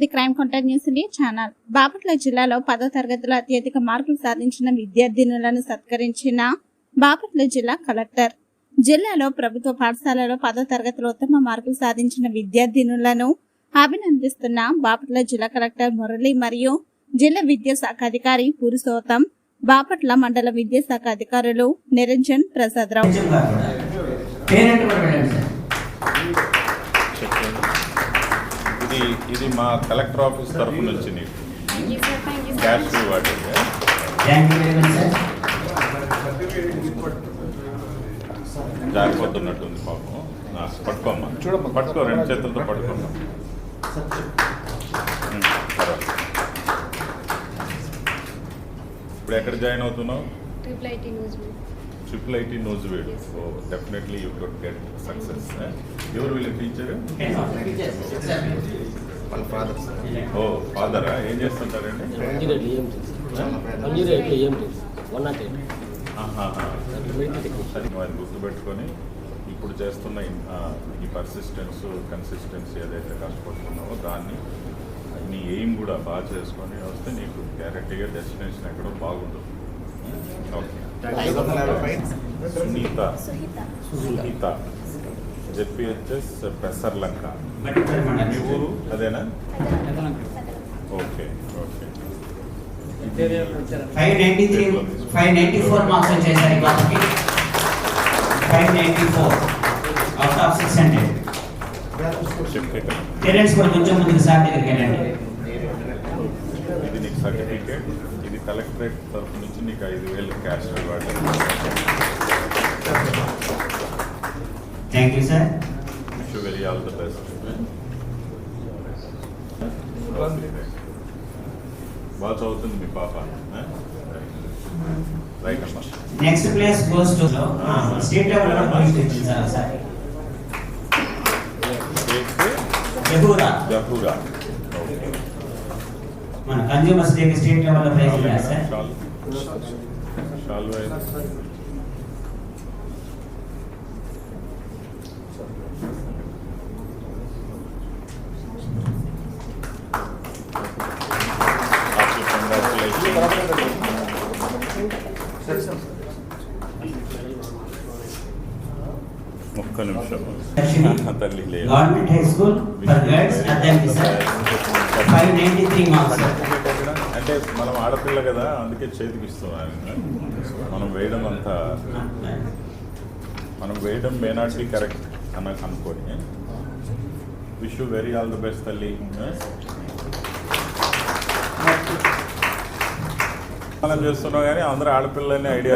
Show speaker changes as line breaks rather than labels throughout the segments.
The crime continues India channel. Bapatla జిల్లాలో పదో తరగతిలో అత్యధిక మార్కులు సాధించిన విద్యార్థినులను సత్కరించిన బాపట్ల జిల్లా కలెక్టర్. జిల్లాలో ప్రభుత్వ పాఠశాలలో పదో తరగతిలో ఉత్తమ మార్కులు సాధించిన విద్యార్థినులను అభినందిస్తున్న బాపట్ల జిల్లా కలెక్టర్ మురళి మరియు జిల్లా విద్యాశాఖ అధికారి పురుషోత్తం బాపట్ల మండల విద్యాశాఖ అధికారులు నిరంజన్ ప్రసాదరావు.
మా కలెక్టర్ ఆఫీస్ తరఫు నుంచి నీకు. క్యాష్ రివార్డ్ జారిపోతున్నట్టుంది పాపం. నా, పట్టుకోమ్మా. చూడమ్మా. పట్టుకో రెండు చేతులతో పట్టుకోమ్మా. ఇప్పుడు ఎక్కడ జాయిన్ అవుతున్నావు. ట్రిపుల్ ఐటీ నోజ్ weed so definitely you could get success ఎవరు వీళ్ళ టీచర్
వాళ్ళ ఫాదర్
ఓ ఫాదరా ఏం చేస్తుంటారండి?
అంజిరెడ్డి ఏం అంజిరెడ్డి ఏం వన్ నాట్ ఎయిట్.
గుర్తుపెట్టుకొని ఇప్పుడు చేస్తున్న ఈ పర్సిస్టెన్స్ కన్సిస్టెన్సీ ఏదైతే కష్టపడుతున్నావో దాన్ని నీ ఎయిమ్ కూడా బాగా చేసుకొని వస్తే నీకు గ్యారెంటీగా డెస్టినేషన్ ఎక్కడో బాగుంటుంది ఓకే. సునీత. సుహిత జెపిహెచ్ఎస్ పెసర్లంక మీ ఊరు? అదేనా? Okay okay.
Five ninety three five ninety four marks వచ్చాయి సార్ ఈ బాబుకి five ninety four out of six hundred. Parents కూడా కొంచెం ముందుకు సార్ దగ్గరికి వెళ్ళండి.
ఇది నీకు సర్టిఫికేట్ ఇది కలెక్టరేట్ తరఫు నుంచి నీకు ఐదు వేలు cash reward
thank you sir
very all the best బాగా చదువుతుంది మీ పాప రైట్ అమ్మా
next place goes to state level వచ్చింది సార్ ఒకసారి జహూరా
జహూరా
మన consumers day state level prize sir
ఒక్క నిమిషం. తల్లి లేదు
government high school for girls Addanki sir five ninety three marks
అంటే మనం ఆడపిల్ల కదా అందుకే చేతికి ఇస్తున్నాను మనం వేయడం అంత మనం వేయడం మే నాట్ బి కరెక్ట్ అన్న అనుకోని. Wish you very all the best తల్లి. మనం చేస్తున్నాం కానీ అందరూ ఆడపిల్లని ఐడియా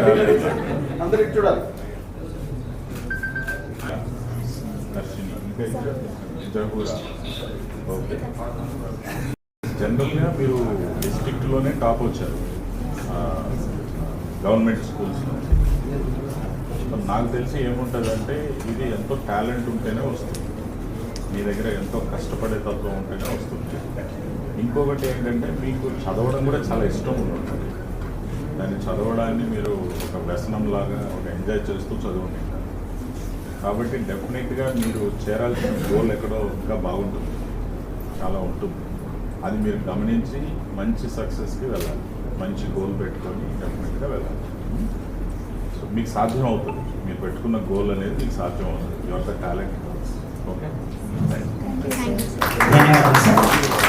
అందరికి చూడాలి.
ఓకే. జనరల్గా మీరు డిస్ట్రిక్ట్లోనే టాప్ వచ్చారు. గవర్నమెంట్ స్కూల్స్ నుంచి సో నాకు తెలిసి ఏముంటుందంటే ఇది ఎంతో టాలెంట్ ఉంటేనే వస్తుంది. మీ దగ్గర ఎంతో కష్టపడే తత్వం ఉంటేనే వస్తుంది. ఇంకొకటి ఏంటంటే మీకు చదవడం కూడా చాలా ఇష్టం ఉంటుంది దాన్ని చదవడాన్ని మీరు ఒక వ్యసనంలాగా ఒక ఎంజాయ్ చేస్తూ చదవండి. కాబట్టి డెఫినెట్గా మీరు చేరాల్సిన గోల్ ఎక్కడో ఇంకా బాగుంటుంది. చాలా ఉంటుంది. అది మీరు గమనించి మంచి సక్సెస్కి వెళ్ళాలి. మంచి గోల్ పెట్టుకొని డెఫినెట్గా వెళ్ళాలి. మీకు సాధ్యం అవుతుంది. మీరు పెట్టుకున్న గోల్ అనేది మీకు సాధ్యం అవుతుంది. Your the talent okay thank you